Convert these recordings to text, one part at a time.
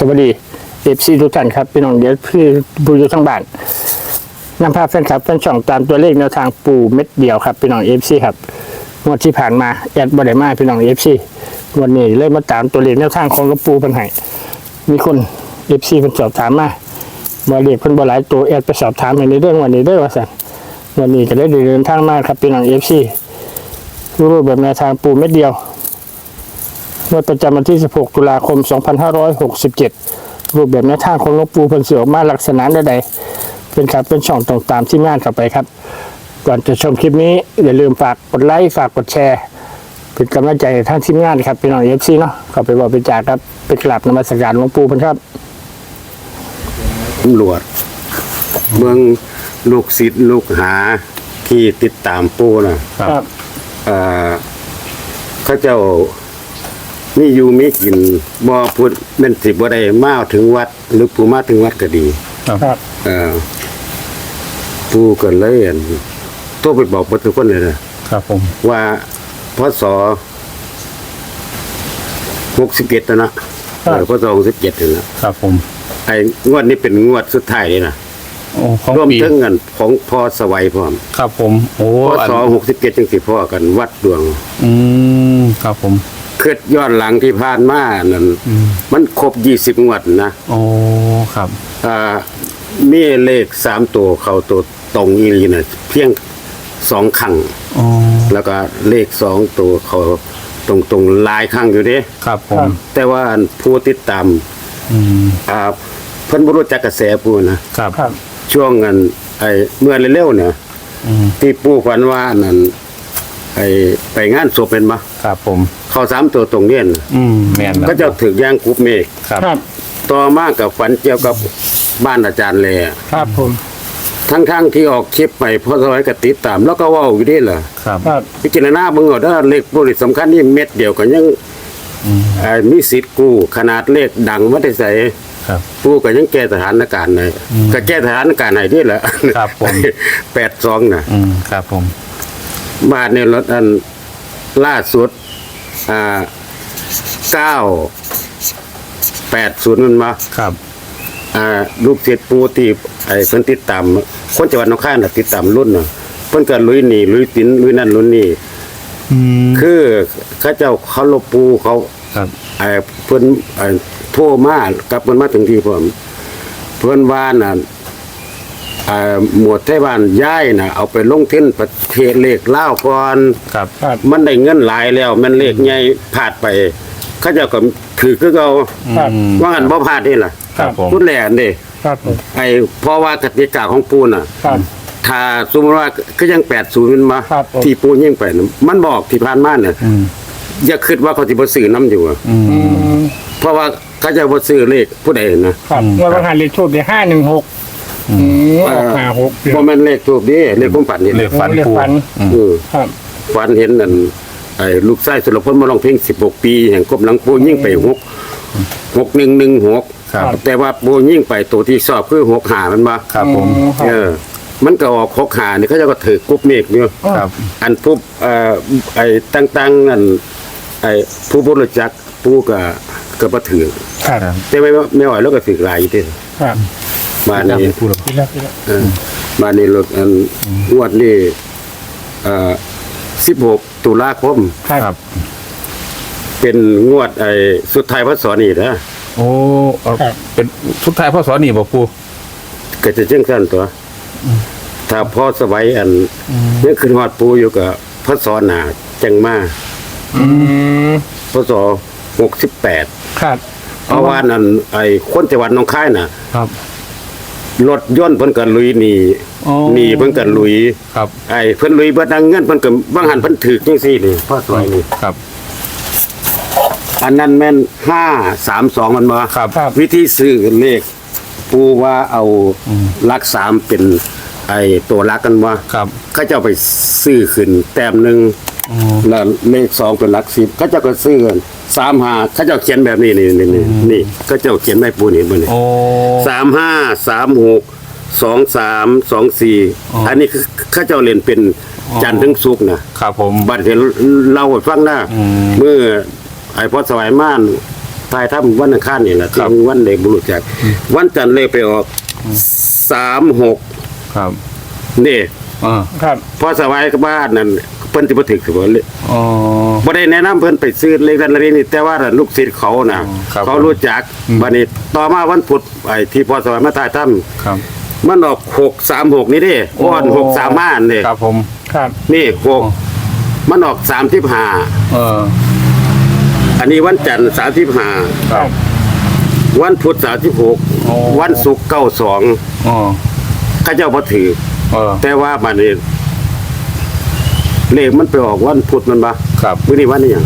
สวัสดีเอฟซีทุกท่านครับพี่น้องเดี๋ยวพี่บูอยู่ทั้งบ้านนำภาพแฟนคลับแฟนช่องตามตัวเลขแนวทางปูเม็ดเดียวครับพี่น้องเอฟซีครับงวดที่ผ่านมาแอดบอดมาพี่น้องเอฟซีวันนี้เลยมาตามตัวเลขแนวทางของหลวงปูพันให้มีคนเอฟซีเพิ่นสอบถามมาบอเลขเพิ่นบอหลายตัวแอดไปสอบถามในเรื่องวันนี้เด้วยว่าสันวันนี้ก็ได้เดินทางมาครับพี่น้องเอฟซีรูปแบบแนวทางปูเม็ดเดียว งวดประจำวันที่ 16 ตุลาคม 2567 รูปแบบแนวทางของหลวงปู่เพิ่นเสือออกมาลักษณะใดๆเป็นครับเป็นช่องตรงตามที่งานเข้าไปครับ ก่อนจะชมคลิปนี้อย่าลืมฝากกดไลค์ฝากกดแชร์เป็นกำลังใจให้ท่านทีมงานครับพี่น้องเอฟซีเนาะเข้าไปบอกไปจากครับไปกราบนมัสการหลวงปู่เพิ่นครับตำรวจเมืองลูกศิษย์ลูกหาที่ติดตามปูนะครับ เอ่อเขาเจ้า มีอยู่มีกินบ่พูดแม่นสิบ่ได้มาถึงวัด หรือผู้มาถึงวัดก็ดี ครับเอ่อปูก็เลยอั่นโทรไปบอกเพิ่นทุกคนเลยนะครับผม ว่าพศ67นะนะเออพศ67นี่นะครับผม ไอ้งวดนี้เป็นงวดสุดท้ายเลยนะโอ้ของรวมปีถึงเงินของพ่อสวัยพร้อมครับผม โอ้พ่ออันสอหกสิบเจ็ดจังสิพ่อกันวัดดวง อืมครับผมเคลื่อนย้อนหลังที่ผ่านมานั่นอืม มันครบยี่สิบงวดนะโอ้ครับอ่ามีเลขสามตัวเข้าตัวตรงอีหลีน่ะเพียงสองครั้งโอ้แล้วก็เลขสองตัวเขาตรงตรงๆหลายครั้งอยู่เด้ครับผม แต่ว่าอันผู้ติดตามอืมอ่าเพิ่นบ่รู้จักกระแสปูนะครับ ครับ ช่วงอันไอ้เมื่อเร็วๆเนี่ย อืมที่ปู่ฝันว่านั่น ไอ้ไปงานศพเป็นปะครับผม เข้าสามตัวตรงเนี้ยน่ะอืมแม่นแล้วก็จะถึกย่างกรุ๊ปเมฆครับ ครับ ต่อมากับฝันเกี่ยวกับบ้านอาจารย์เลยอะครับผม ทั้งๆที่ออกคลิปไปเพราะสมัยก็ติดตาม แล้วก็เว่าอยู่ดีเหรอครับครับ พิจารณาเบิ่งเอาถ้าเลขบริษัทสำคัญนี่เม็ดเดียวก็ยังอืมเอ่อมีสิทธิ์กู้ขนาดเลขดังมาได้ใส่ครับกู้ก็ยังแก้สถานการณ์ได้ก็แก้สถานการณ์ไหนดีแหละครับผม แปดสองน่ะอืมครับผม บาทในรถอันล่าสุด อ่าเก้าแปดศูนย์มันมาครับ อ่าลูกเสียปูที่ไอ้เพิ่นติดตามคนจังหวัดหนองคายน่ะติดตามรุ่นน่ะเพิ่นก็ลุยหนีลุยสินลุยนั่นลุยนี่อืมคือเขาเจ้าเขาลบปูเขาครับไอ้เพิ่นไอ้โทรมากับเพิ่นมาถึงที่ผมเพิ่นว่าน่ะ อ่าหมวดไทบ้านย้ายน่ะเอาไปลงทุนประเทศเลขลาวก่อน ครับครับมันได้เงินหลายแล้วมันเลขใหญ่พลาดไปเขาเจ้าก็ถือคือเขาครับอืมว่างันบ่พลาดนี่ล่ะครับผมพูดแหล่นเด้ครับผมไอ้เพราะว่ากติกาของปูน่ะ ครับ ถ้าสมมติว่าก็ยัง80มันมาครับผม ที่ปูยิ่งไปน่ะมันบอกที่ผ่านมาน่ะอืมอย่าคิดว่าเขาสิบ่ซื้อนํอยู่อะอืมอืมเพราะว่าเขาจะบ่ซื้อเลขผู้ใดนะ ครับงวดวันหันเลขทูบได้ห้าหนึ่งหก อืมออกห้าหกบ่แม่นเลขทูบเด้เลขความฝันนี่เลข ฝันเลขปู ฝันอืมเออครับฝันเห็นนั่นไอ้ลูกชายสุรพลมาร้องเพลง16 ปีแห่งกบหลังปูยิ่งไป6 6116ครับ แต่ว่าปูยิ่งไปตัวที่ชอบคือ6หามันมาครับผมอืคเอรับอ มันก็ออกหกหานี่เขาจะก็ถือกรุ๊ปเมฆอยู่ครับ อันผู้เอ่อไอ้ตั้งๆอันไอ้ผู้บริจักผู้ก็ก็บ่ถือครับแต่ไม่ไม่ไหวแล้วก็ถือหลายอยู่ที่ครับมานี่พู ดแล้วทีละทีละเออมานี่รถอันงวดนี้เอ่อ16ตุลาคมครับครับ เป็นงวดไอ้สุดท้ายพศนี่นะโอ้เอาครับ เป็นสุดท้ายพ่อสอนนี่บ่ปูก็จะจังซั่นตัว ถ้าพ่อสวัยอันนี่คือฮอดปูอยู่กับพศหน้าจังมาอืมพศ68ครับเพราะว่านั่นไอ้คนจังหวัดหนองคายน่ะ ครับ รถยนต์เพิ่นก็ลุยหนีอ๋อ หนีเพิ่นก็ลุยครับไอ้เพิ่นลุยเบิดดังเงินเพิ่นก็บางหันเพิ่นถือจังซี่นี่พ่อสวยนี่ครับ อันนั้นแม่น532มันบ่ครับครับ วิธีซื้อเลขปูว่าเอาหลักสามเป็นไอ้ตัวหลักกันว่าครับ เขาเจ้าไปซื้อขึ้นแต้มหนึง แล้วเลขสองเป็นหลักสิบเขาเจ้าก็ซื้อกันสามห้าเขาเจ้าเขียนแบบนี้นี่นี่นี่นี่เขาเจ้าเขียนไม่ปูนี่บ่นี่โอ้ สามห้าสามหกสองสามสองสี่อ๋ออั อันนี้คือเข้าเจ้าเรียนเป็นจันทร์ถึงสุกร์นะ ครับผม บัดเห็นเล่าให้ฟังนะอืมเมื่อไอ้พอสวายม่านทายถ้ำวันอังคารนี่แหละครับที่วันเลขบุรุษจากวันจันทร์เลขไปออกสามหกครับนี่อ่าครับ พอสบายกับบ้านนั่นเพิ่นสิบ่ถึกสิบ่เลยอ๋อ บ่ได้แนะนำเพิ่นไปซื้อเลขนั้นเลขนี้แต่ว่าลูกศิษย์เขาน่ะ ครับเขารู้จักอืมบัดนี้ต่อมาวันพุธไอ้ที่พอสบายมาถ่ายถ้ำครับ มันออก636นี่เด้อ้อน635อันนี่ครับผม ครับนี่6มันออก35เออ อันนี้วันจันทร์35ครับ วันพุธอ๋อ36วันศุกร์92อ๋อเขาเจ้าบ่ถือเออแต่ว่าบัดนี้ เลขมันไปออกวันพุธมันบ่ครับมื้อนี้วันนี้หยัง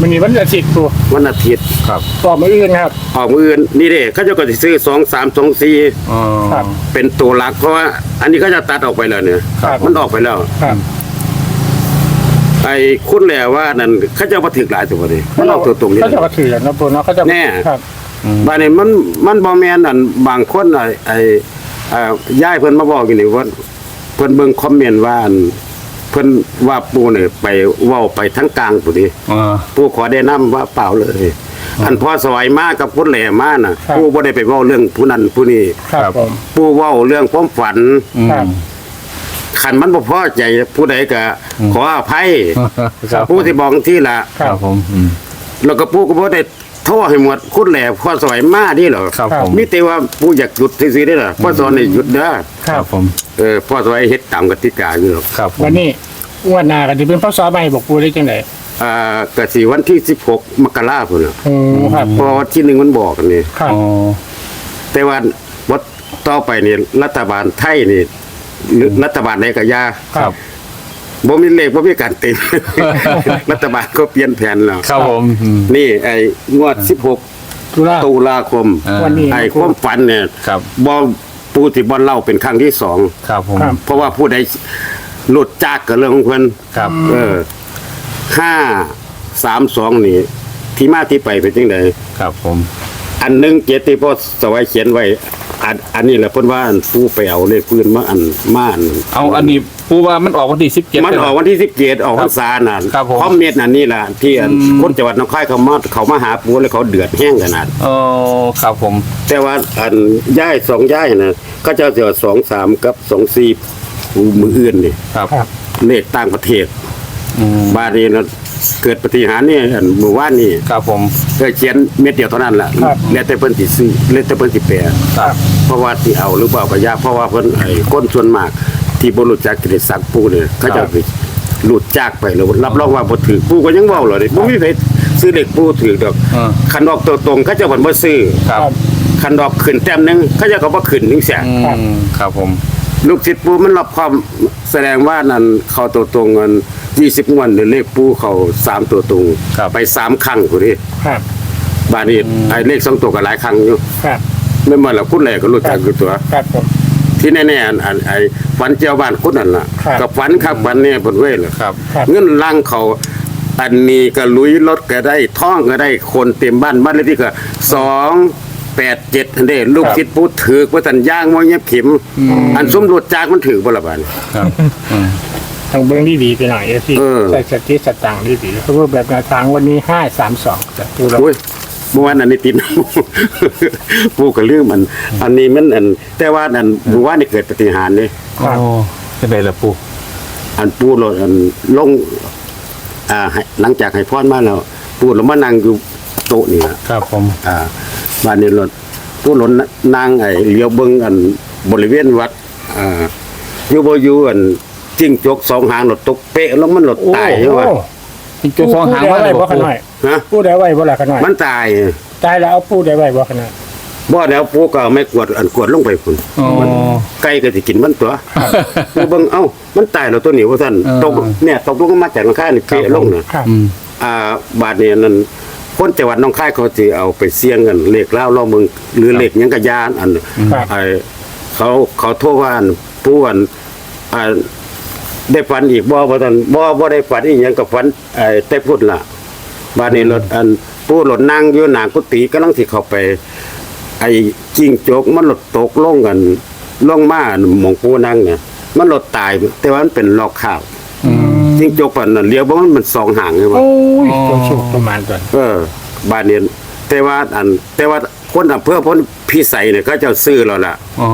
มันมีวันอาทิตย์ปูวันอาทิตย์ครับต่อมาอื่นครับ ออกมืออื่นนี่เด้เขาเจะก็สิซื้อสองสามสองสี่อ๋อ ครับเป็นตัวหลัก เพราะว่าอันนี้เขาจะตัดออกไปแล้วเนี่ยครับ มันออกไปแล้ว ครับไอ้คุณแหละว่านั่นเขาเจะมาถึกหลายตัวเลยมันออกตัวตรงนี้ เขาจะมาถือแล้วนะปูเนาะเขาจะแน่ ครับ บ้านนี้มันมันบ่แม่นอันบางคนไอ้ไอ้เอ่อย่ายเพิ่นมาบอกอยู่นี่ว่าเพิ่นเบิ่งคอมเมนต์ว่าอัน เพิ่นว่าปูเนี่ยไปเว้าไปทั้งกลางปุดิอ่าผู้ขอแนะนำว่าเปล่าเลย อันพ่อสวายมากกับพุ่นแหล่มาน่ะครับผู้บ่ได้ไปเว้าเรื่องผู้นั้นผู้นี้ครับผมผู้เว้าเรื่องความฝันอืมครับขันมันบ่พอใจผู้ใดก็ขออภัยครับ ผู้ที่บอกที่ละครับผมอืมแล้วก็ผู้ก็บ่ได้ โทษให้หมดคุณแหล่พ่อสวายมานี่เหรอครับผม มีแต่ว่าผู้อยากหยุดซื่อๆได้ล่ะพ่อสอนให้หยุดเด้อครับผม เออพ่อสวายเฮ็ดตามกติกาอยู่หรอกครับผมวันนี้งวดหน้ากันที่เป็นพ่อสอใหม่บอกปูได้จังไหนอ่าก็สิวันที่ 16 มกราคมพุ่นน่ะอืมครับเพราะว่าที่หนึ่งมันบอกกันนี่ ครับ อ๋อ แต่ว่าวัดต่อไปนี่รัฐบาลไทยนี่หรือรัฐบาลใดก็อยาครับ บ่มีเลขบ่มีการเต็มรัฐบาลก็เปลี่ยนแผนแล้วครับผมอืมนี่ไอ้งวด16 ตุลาตุลาคมอ่าวันนี้ ไอ้ความฝันเนี่ยครับบ่ปูที่บ่เล่าเป็นครั้งที่สอง ครับผม ครับ เพราะว่าผู้ใดหลุดจากกับเรื่องของเพิ่นครับ เออห้าสามสองนี่ ที่มาที่ไปเป็นจังไดครับผม อันหนึงเจติพ่อสวัยเขียนไว้ อันอันนี้แหละเพิ่นว่าอันผู้ไปเอาเลขปืนมาอันมาอันเอาอันนี้ปูว่ามันออกวันที่สิบเจ็ด มันออกวันที่สิบเจ็ดออกพรรษาน่ะครับผมคอมเมนต์อันนี้ล่ะที่อันคนจังหวัดหนองคายเขามาเขามาหาปูแล้วเขาเดือดแห้งขนาดอ๋อครับผม แต่ว่าอันย่ายสองย่ายน่ะก็จะเจอสองสามกับสองสี่มืออื่นนี่ครับ ครับ เลขต่างประเทศอืม บ้านนี้นะ เกิดปฏิหารย์นี่อันเมื่อวานนี่ครับผมเคยเขียนเม็ดเดียวเท่านั้นแหละครับ แล้วแต่เพิ่นสิซื้อแล้วแต่เพิ่นสิแปลครับ เพราะว่าสิเอาหรือเปล่าก็ยากเพราะว่าเพิ่นไอ้คนส่วนมาก ที่บ่รู้จักกิเลสสักปูเนี่ยเขาจะไปหลุดจากไปแล้วรับรองว่าบ่ถือปูก็ยังเว้าเลยบ่มีใครซื้อเด็กปูถือดอกอ่า คันออกตัวตรงเขาเจะเพิ่นบ่ซื้อครับ คันดอกขึ้นแต้มหนึงเขาเจะก็บ่ขึ้นจังซี่อืมครับผม ลูกศิษย์ปูมันรับความแสดงว่านั่นเข้าตัวตรงกัน20งวดเลขปูเข้าสามตัวตรงครับ ไปสามครั้งพุ่นนี่ครับ บาดนี้ไอ้เลขสองตัวก็หลายครั้งอยู่ครับ ไม่มาแล้วคุณแหลก็รู้จักอยู่ตัว ครับผม ที่แน่ๆอันอันไอ้ฝันเจ้าบ้านคุณนั่นล่ะครับ กับฝันครับฝันเนี่ยเพิ่นเว้ยล่ะครับ ครับ เงินล่างเขาอันนี้ก็ลุยรถก็ได้ท่องก็ได้คนเต็มบ้านบ้านเลขที่ก็สอง แปดเจ็ดอันเด้ลูกคิดพูดถือกว่าตันย่างว่าเงียบเข็ม อันสมรวจจากมันถือบ่ละบาด ครับอืมทางเบื้องดีๆไปหน่อยเอฟซีเออ ใส่สติสตังค์ดีๆเพราะว่าแบบแนวทางวันนี้ห้าสามสองจะปูเราโอ้ยเมื่อวานอันนี้ติดปูก็ลืมอัน อันนี้มันอัน แต่ว่าอันเมื่อวานนี่เกิดปฏิหารย์นี่โอ้เป็นไรล่ะปูอันปูโลดอันลง อ่าให้หลังจากให้พรมาแล้ว ปูเรามานั่งอยู่โต๊ะนี่ล่ะครับผม อ่า บ้านนี้รถปูหลนนางไอ้เลี้ยวเบิ่งอันบริเวณวัดอ่าอยู่บ่อยู่อันจิ้งจกสองหางรถตกเป๊ะแล้วมันรถตายใช่ไหมอีกจุดสองหางปูว่าได้อะไรไว้บ่บ่ขปูน่อยฮะปูได้ไว้บ่ละขน่อยมันตายตายแล้วเอาปูได้ไว้บ่ขน่อยบ่แล้วปูก็เอาไม้กวาดอันกวาดลงไปพุ่นอ๋อไก่ก็สิกินมันตัวปูเบิ่งเอ้ามันตายแล้วตัวนี้ว่าท่านเออตกเนี่ยตกลงมาจากหลังคานี่เป๊ะลงน่ะครับอืมอ่าบาดนี้นั่น คนจังหวัดหน้องคายเขาสิเอาไปเสี่ยงกันเลขเล่าเล่าเมืองหรือเลขหยังกะยานอันครับ ไอ้เขาเขาโทษว่าอันผู้อันอ่าได้ฝันอีกบ่บ่ท่านบ่บ่ได้ฝันอีหยังกับฝันไอ้แต่พูดล่ะบาดนี้รถอันผู้รถนั่งอยู่หน้ากุฏิกำลังสิเข้าไป ไอ้จิ้งจกมันหลดตกลงกันลงมาหมองปูนั่งเนี่ยมันหลดตาย แต่ว่ามันเป็นลอกข้าว อืม จิ้งจกปันน่ะเลี้ยวบ่มันมันสองหางใช่บ่โอ้ยตัวสูงประมาณตัวเออ บ้านนี้แต่ว่าอัน แต่ว่าคนอำเภอพ้นพิสัยเนี่ยเขาเจ้าซื้อแล้วล่ะอ๋อ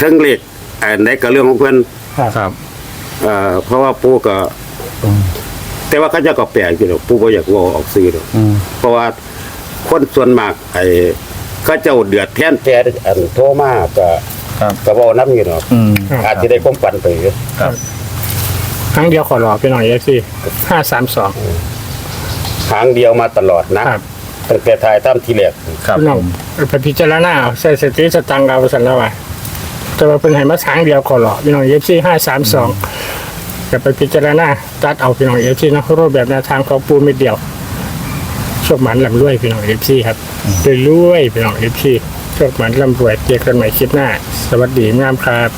ทั้งเลขอันใดก็เรื่องของเพิ่นครับเอ่อเพราะว่าปู่ก็อืมแต่ว่าเขาเจ้าก็แปลกอยู่ดอกปู่บ่อยากเว่าออกซื้อดอกอืมเพราะว่าคนส่วนมากไอ้เขาเจ้าเดือดแทนแท้อันโทรมาก็ครับ ก็เว้านำอยู่เนาะอืมอาจจะได้ความฝันไปอยู่ ครับค รั้งเดียวขอรอพี่น้องเอฟซีห้าสามสองทางเดียวมาตลอดนะครับ ตั้งแต่ถ่ายตามทีแรกครับพี่น้องผมไปพิจารณาเอาใส่สติสตังค์เอาสันแล้วว่าแต่ว่าเป็นให้มาครั้งเดียวขอรอพี่น้องเอฟซีห้าสามสองจะไปพิจารณาตัดเอาพี่น้องเอฟซีนะรูปแบบแนวทางของปูมิดเดียวโชคหมันลำรวยพี่น้องเอฟซีครับรวยๆพี่น้องเอฟซีโชคหมันลำรวยเจอกันใหม่คลิปหน้า สวัสดีงามครับ